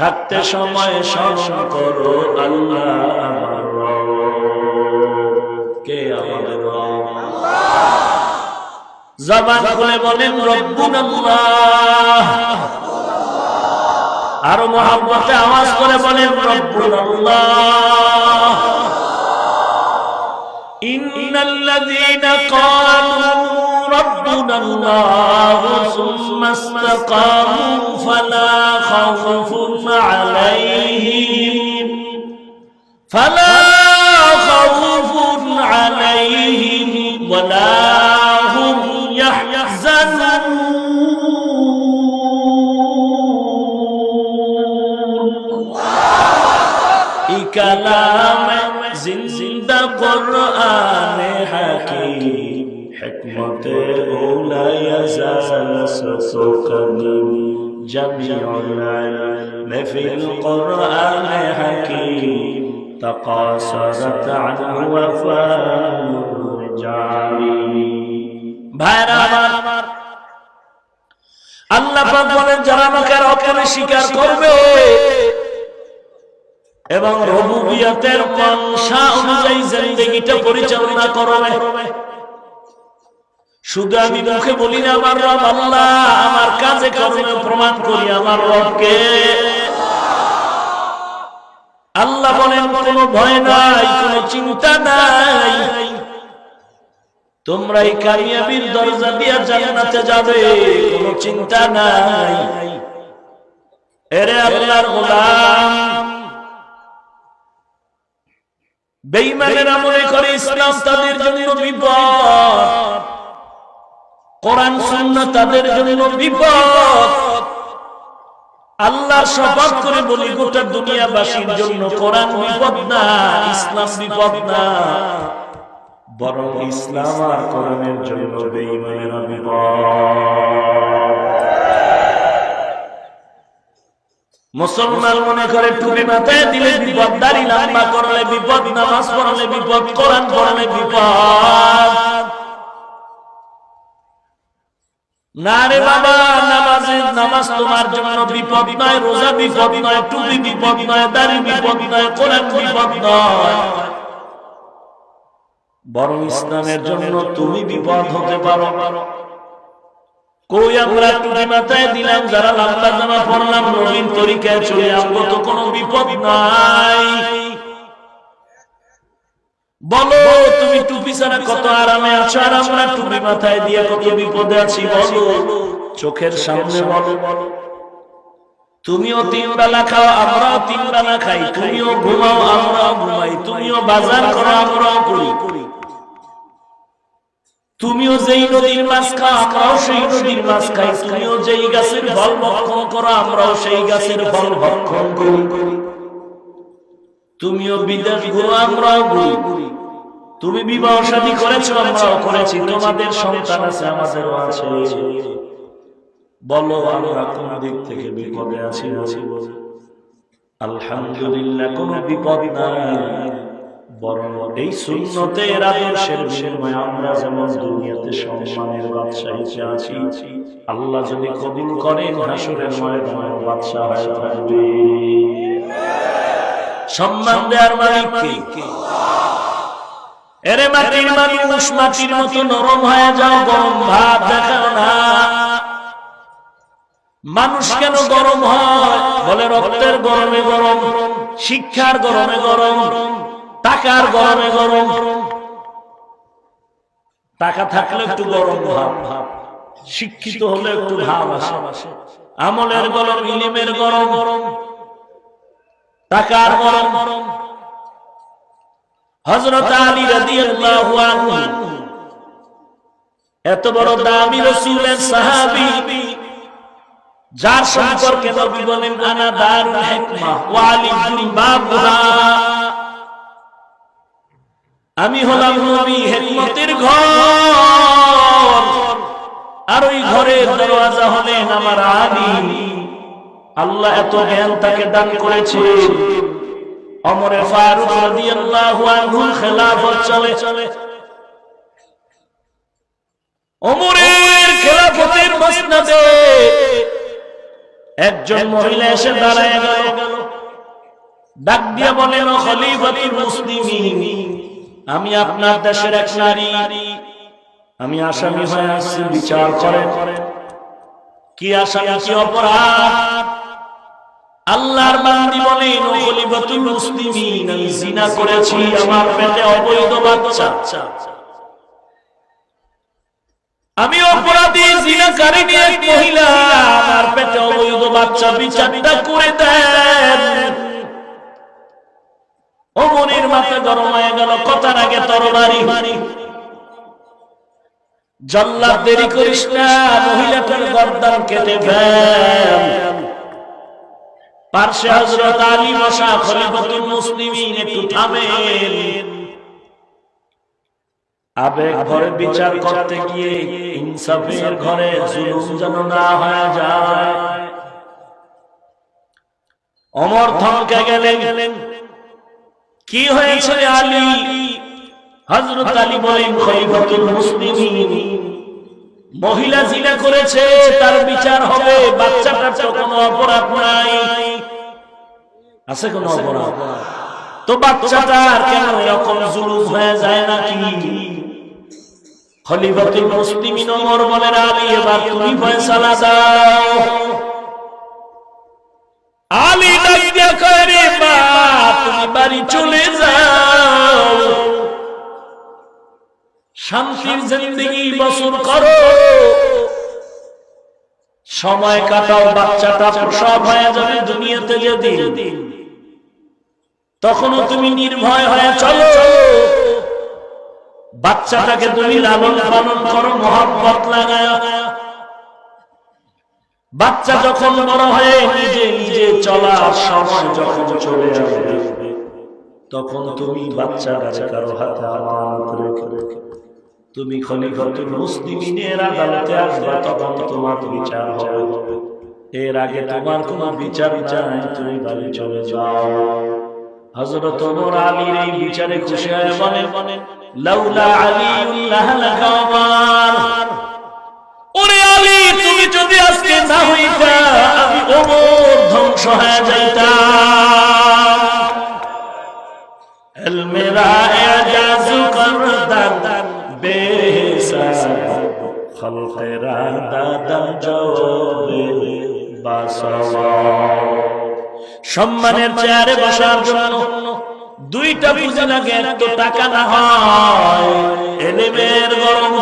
থাকতে সময় স্মরণ করো আল্লাহ আমার রব। কে আমাদের রব? জবান খুলে বলেন রব্বুন আল্লাহ আরো মহাব্বতে আওয়াজ করে বলেন রব্বুন আল্লাহ إن الذين قالوا ربنا الله ثم استقاموا فلا خوف فلا خوف عليهم ولا هم يحزنون كلام زند قرآن حكيم حكمة لا يزال صدق جميع العلم في القرآن حكيم تقاصرت عنه وفاء الرجال ভাইরা আমার আল্লাহ পাক বলেন যারা আমাকে রক্ষণে স্বীকার করবে এবং রবুবিয়াতের মনসা অনুযায়ী জিন্দেগিটা পরিচালনা করবে শুধু আমি মুখে বলি না আমার রব আল্লাহ আমার কাজে কর্মে প্রমাণ করি আমার রবকে আল্লাহ বলেন, কোনো ভয় নাই, কোনো চিন্তা নাই। তোমরা এই কামিয়াবির দরজা দিয়া জান্নাতে যাবে, কোনো চিন্তা নাই। এরে আল্লাহর গোলাম। মনে করে ইসলাম তাদের জন্য বিপদ। কোরআন, সুন্নাহ তাদের জন্য বিপদ। আল্লাহ শপথ করে বলি, গোটা দুনিয়াবাসীর জন্য কোরআন বিপদ না, ইসলাম বিপদ না। বরং ইসলাম আর কোরআনের জন্য বেঈমানেরা মুসলমান মনে করে টুপি মাথায় দিলে বিপদ, দাড়ি লম্বা করলে বিপদ, নামাজ পড়লে বিপদ, কোরআন পড়লে বিপদ। না রে বাবা, নামাজে নামাজ তোমার জন্য বিপদ নয়, রোজা বিপদ নয়, টুপি বিপদ নয় বিপদ নয় কোরআন বিপদ নয়। বরং ইসলামের জন্য তুমি বিপদ হতে পারো। কই আমরা টুপি মাথায় দিলাম, যারা লম্বা জামা পরলাম নবীন তরিকায় চলে আসব তো কোনো বিপদ নাই। বলো, তুমি টুপি ছাড়া কত আরামে আছো? আর আমরা টুপি মাথায় দিয়ে কত বিপদে আছি, বলো। চোখের সামনে বলো। তুমিও তিন খাও, আমরাও তিন খাই। তুমিও ঘুমাও, আমরাও ঘুমাই। তুমিও বাজার করো, আমরাও করি। তুমিও যেই নদীর মাছ খাও, আমরাও সেই নদীর মাছ খাই। তুমিও যেই গাছের ফল ভক্ষণ করো, আমরাও সেই গাছের ফল ভক্ষণ করি। তুমিও বিদেশ ঘুরো, আমরাও ঘুরি। তুমি বিবাহ শাদী করেছ, আমরাও করেছি। তোমাদের সন্তান আছে, আমাদেরও আছে। বলো, আমরা কোন দিক থেকে বিপদে আছি আলহামদুলিল্লাহ, কোনো বিপদ নাই। বরং এই সুন্নতের আদর্শের বিনিময়ে আমরা যেমন দুনিয়াতে সম্মানের আছি, আল্লাহ যদি কবুল করেন, হাসরের ময়দানে বাদশাহ হয়ে থাকবে। সম্মান দেওয়ার মালিক কে? এরে মাটির মানুষ, মাটির মতো নরম হয়ে যাও, গরম ভাত দেখাও না। মানুষ কেন গরম হয়? বলে রক্তের গরমে গরম, শিক্ষার গরমে গরম, টাকার গরমে গরম। টাকা থাকলে একটু গরম ভাব ভাব শিক্ষিত হলে একটু ভাব আসে। আমলের গরম, ইলিমের গরম গরম টাকার গরম গরম হযরত আলী রাদিয়াল্লাহু আনহু। এত বড় দামি রাসূলের সাহাবী। যার সম্পর্কে নবী বলেন আনা দারুল হিকমা ওয়া আলী বাবুহা। আমি হলাম নবী হিকমতের ঘর। আর ওই ঘরের দরওয়াজা হলেন আমার আলী। আল্লাহ এত জ্ঞান তাকে দান করেছে। অমরে ফারুক রাদিয়াল্লাহু আনহু খেলাফত চলে। চলে ওমরের খেলাফতের মসনদে একজন মহিলা এসে দাঁড়ায় গেল। ডাক দিয়ে বলেন খলিফাতুল মুসলিমিন, আমি আপনার দেশের এক নারী। আমি আসামি হয়ে আসছি, বিচার করেন। কি আসামি, কি অপরাধ? আল্লাহর বান্দি বলেন ও খলিফাতুল মুসলিমিন, আমি জিনা করেছি আমার পেটে অবৈধ বাচ্চা। আমি অপরাধী জিনাকারিনী এক মহিলা, আমার পেটে অবৈধ বাচ্চা বিচারটা করে দেন। অমনির মাথা গরম হয়ে গেল, কথার আগে তরবারি। জল্লাদ দেরি করিস না, মহিলাটার গর্দান কেটে ফেল। পার্শ্বে হযরত আলী বসা মুসলিমিন একটু থামেন। আবেগ ঘরে বিচার করতে গিয়ে ইনসাফের ঘরে জুলুম যেন না হয়ে যায়। অমর থমকে গেলেন। কি হয়েছে আলী? হযরত আলী বলেন, খলিফাতুল মুসলিমিন, মহিলা জিনা করেছে, তার বিচার হবে, বাচ্চাটার কোনো অপরাধ নাই। আছে কোনো অপরাধ? তো বাচ্চাটার কেন এরকম জুলুম হয়ে যায় নাকি খলিফাতুল মুসলিমিন ওমর বলেন আলী এবার তুমি ফয়সালা দাও। আলী ডাক দিয়া কয় মা তুমি বাড়ি চলে যাও। শান্তির জিন্দগি বসর করো। সময় কাটাও বাচ্চাটা প্রসব হয়ে যাবে দুনিয়াতে যেদিন। তখনও তুমি নির্ভয় হয়ে চলো। বাচ্চাটাকে তুমি লালন পালন করো, মহাব্বত লাগায়। বাচ্চা যখন বড় হয়ে নিজে নিজে চলার সময় যখন চলে আসবে, তখন তুমি বাচ্চা বাচ্চাটাকে কারও হাতে আমানত রেখে। তুমি খলিফাতুল মুসলিমিনের আদালতে আসবা, তখন তোমার বিচার হবে। এর আগে তোমার কোনো বিচার চাই, তুমি বাড়ি চলে যাও। হযরত ওমর আলীর এই বিচারে খুশি হয়ে বলেন, লাউলা আলিউল্লাহ লাকা ওমর। ওরে আলী, তুমি যদি আজকে না হইতা, আমি ওমর ধ্বংস হয়ে যাইতাম। মেরা এজাজ করদান, বেহিসাব খলকেরা দাদা জবে বাসওয়া। সম্মানের চেয়ারে বসার জন্য দুইটা পুঁজি লাগে এত টাকা না হয়। এলেমের গরম।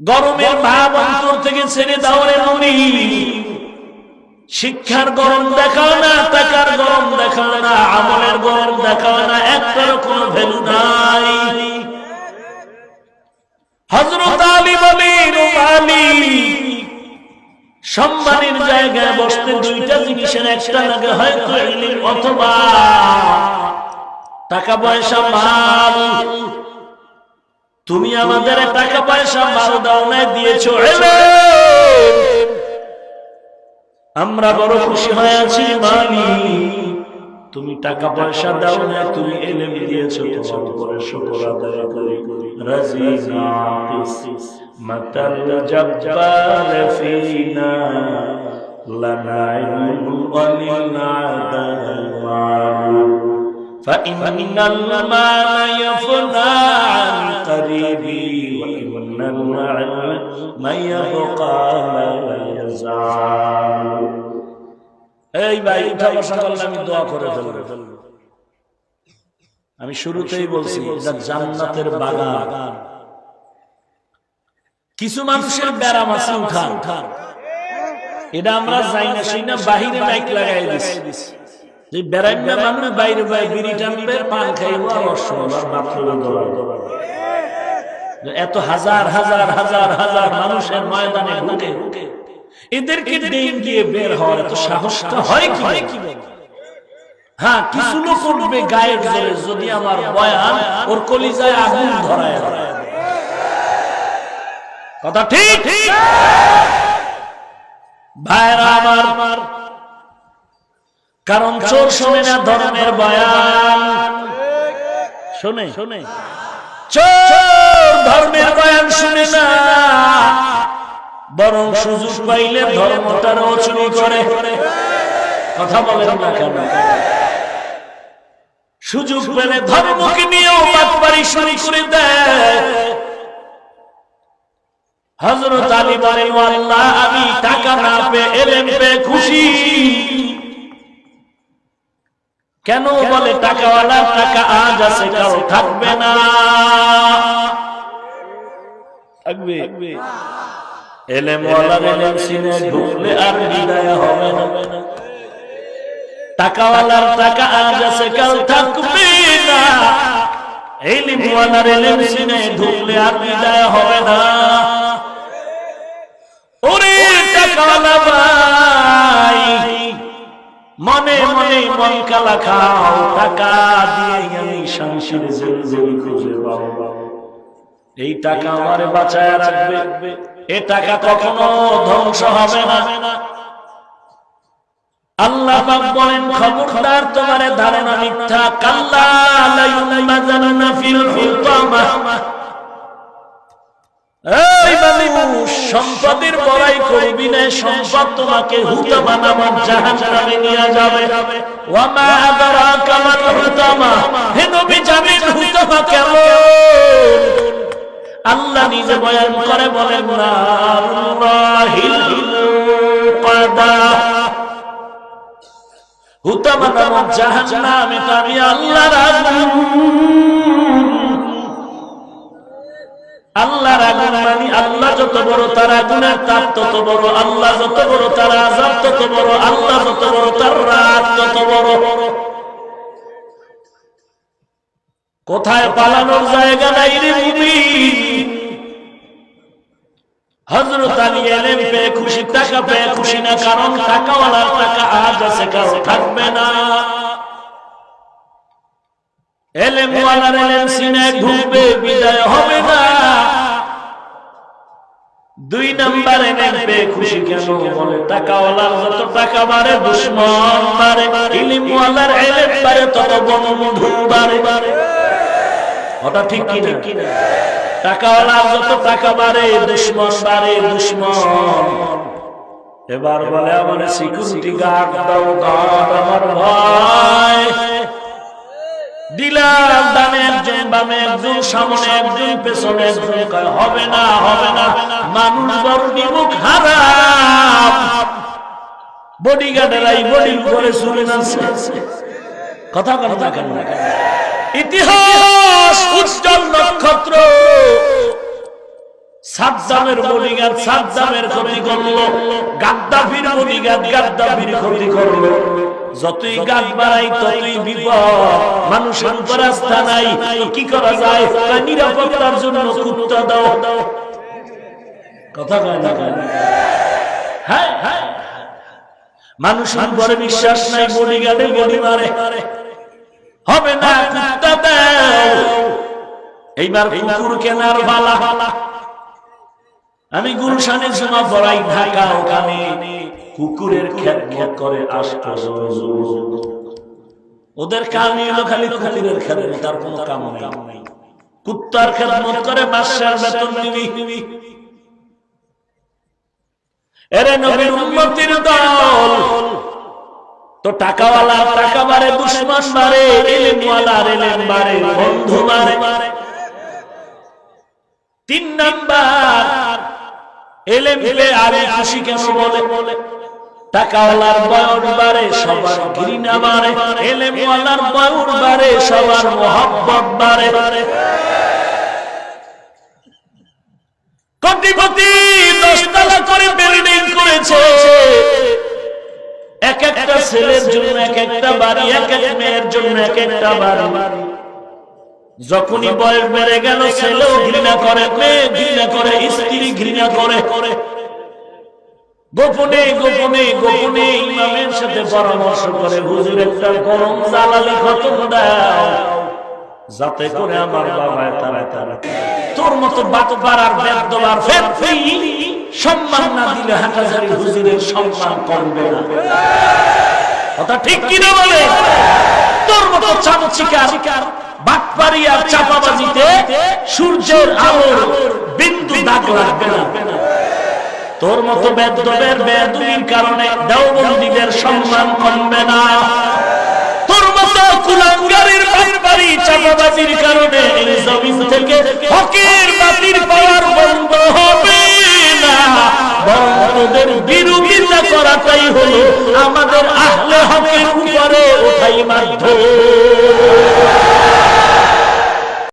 গরমের ভাব অন্তর থেকে ছেড়ে দাও রে ননি শিক্ষার গরম দেখাও না টাকার গরম দেখাও না আমলের গরম দেখাও না একটারও কোনো ভ্যালু নাই হজরত আলী বলেন ও আলী সম্মানের জায়গায় বসতে দুইটা জিনিসের একটা লাগে হয়তো ইলিম অথবা টাকা পয়সা মাল তুমি আমাদের টাকা পয়সা মাল দাও না দিয়েছ আমরা বড় খুশি হয়ে আছি মানি তুমি টাকা পয়সা দাও না তুমি এলেম দিয়েছ তোমার উপরে শুকর আদায় করি। রাজি নাকিস মাতাল জব্বার ফিনা লানা ইলমু ওয়ালিনা দাইমান فإن المال يفنى عن قريبي وإن العلم يبقى لا يزال এই ভাই উঠা বসা করলে আমি দোয়া করে ফেলবো আমি শুরুতেই বলছি এটা জান্নাতের বাগান কিছু মানুষের ব্যারাম আছে উঠান। এটা আমরা যাই না সেই না বাহিরে বাইক লাগাই দিছি। যে বেড়াইন মানুষ বাইরে বাইরে বিড়ি টানবে পান দৌড়াবে এত হাজার হাজার হাজার হাজার মানুষের ময়দানে ঢুকে। এদেরকে ডেন দিয়ে বের হওয়ার এত সাহসটা হয় কি হয় কি হ্যাঁ কিছু লোক করবে গায়ে জোরে যদি আমার বয়ান ওর কলিজায় আগুন ধরায়। ধরায়। কথা ঠিক? ঠিক ভাইরা আমার আমার কারণ চোর শোনে না ধর্মের বয়ান। শোনে? শোনে। চোর ধর্মের বয়ান শুনে না। বরং সুযোগ পাইলে ধর্মটারও চুরি করে। কথা বলেন না কেন? সুযোগ পেলে ধর্মকে নিয়েও বাটপারি শুরু করে দেয়। হজরত আলী বলেন "ও আল্লাহ আমি টাকা না খুশি। কেন বলে টাকা আজ আছে, কাল থাকবে না। থাকবে। এলেম ওয়ালার এলেম সিনে ঢুকলে আর বিদায় হবে না। টাকাওয়ালার টাকা আজ আছে, কাল থাকবে না। এলিম এলেম সিনে ঢুকলে আর বিদায় হবে না। ওরে ভাই। মনে মনে মন কালা খাও টাকা দিয়ে আমি সংসারে জলজলি খুঁজে পাবো। এই টাকা আমারে বাঁচায় রাখবে। এ টাকা কখনো ধ্বংস হবে না। আল্লাহ পাক বলেন খবরদার তোমারে ধারণা মিথ্যা। কাল্লা ফিল সম্পদের বড়াই করবি না সম্পদ তোমাকে হুতামা নামক জাহান্নামে নিয়ে যাবে। ওয়ামা আদরাকা মাল হুতামা হে নবী জানেন হুতামা কেমন? আল্লাহ নিজে বয়ান করে বলেন কাদা হুতামা নামক জাহান্নাম এটা আমি আল্লাহর আগুন। আল্লাহর আগুন মানি আল্লাহ যত বড় তার আগুনের তাপ তত বড় আল্লাহ যত বড় তার আজাব তত বড় আল্লাহ যত বড় তার রাত তত বড় কোথায় পালানোর জায়গা নাই রে হজরত আলী এলেম পেয়ে খুশি টাকা পেয়ে খুশি না কারণ টাকাওয়ালার টাকা আজ আছে কাল থাকবে না। এলেম ওয়ালার এলেম সিনে ঢুকবে বিদায় হবে না। দুই নাম্বার পেয়ে খুশি কেন বলে? টাকাওয়ালার যত টাকা বাড়ে, দুশ্মন বাড়ে। ইলিম ওয়ালার এলেম বাড়ে, তত বন্ধু বাড়ে বাড়ে। ওটা ঠিক কিনা টাকাওয়ালার যত টাকা বাড়ে, দুশ্মন বাড়ে, দুশ্মন। এবার বলে আমার সিকিউরিটি গার্ড দাও গার্ড আমার ভয়। দিলাম ডানে একজন বামে একজন সামনে একজন পেছনে একজন হবে না হবে না। মানুষ বড় নিমুখ হারাম। বডিগার্ডেরাই বডির উপরে শুনে নাচছে। কথা কথা কেন? ইতিহাস, উজ্জ্বল নক্ষত্র। সাদ্দামের বডিগার্ড সাদ্দামের ক্ষতি করল। গাদ্দাফির বডিগার্ড গাদ্দাফির ক্ষতি করল। যতই গাছ বাড়াই, ততই বিপদ। মানুষ রাস্তা নাই। কি করা যায়? নিরাপত্তার জন্য কুত্তা দাও। কথা কয় না হ্যাঁ হ্যাঁ। মানুষ পরে বিশ্বাস নাই, বডিগার্ডে বডি মারে। হবে না কুত্তা দাও। এইবার কুকুর কেনার বালা। আমি গুলশানে জমা পড়াই ঢাকা ওখানে। কুকুরের খেদমত করে ওদের কামই হলো খালি কুকুরের খেদমত তার কোনো কাম নেই। কুত্তার খেদমত করে বাদশার বেতন নিবি এরে নবীর উম্মতির দল। তো টাকাওয়ালা টাকা বাড়ে দুশ্মন বাড়ে এলেমওয়ালা এলেম বাড়ে বন্ধু বাড়ে তিন নাম্বার এলেম পেলে আরে খুশি কেন বলে বলে? টাকাওয়ালার বয়স বাড়ে সবার ঘৃণা বাড়ে এলেমওয়ালার বয়স বাড়ে সবার বাড়ে কোটিপতি দশতলা করে বিল্ডিং করেছে। এক একটা ছেলের জন্য এক একটা বাড়ি, এক এক মেয়ের জন্য এক একটা বাড়ি। যখনই বয়স বেড়ে গেল, ছেলেও ঘৃণা করে, মেয়ে ঘৃণা করে, স্ত্রী ঘৃণা করে। গোপনে গোপনে গোপনে ইমামের সাথে পরামর্শ করে, হুজুর, একটা গরম খতম দাও। যাতে করে আমার বাবা তারা তারা তোর মতো বাত পাড়ার বেদবার সম্মান না দিলে হাটাজারি হুজুরের সম্মান করবে না। কথা ঠিক বলে? তোর মতো আর চাপাবাজিতে সূর্যের আলোর বিন্দু দাগ লাগবে না। তোর মতো বেদবের বেদুমির কারণে দেওবন্দীদের সম্মান কমবে না। তোর মতো কুলাঙ্গারির বাড়ি চাপাবাজির কারণে এই জমিন থেকে বাতির পাওয়ার বন্ধ হবে না। বন্ধদের বিরোধিতা করাটাই হলো আমাদের আহলে হকের উপরে ওঠাই মাধ্যম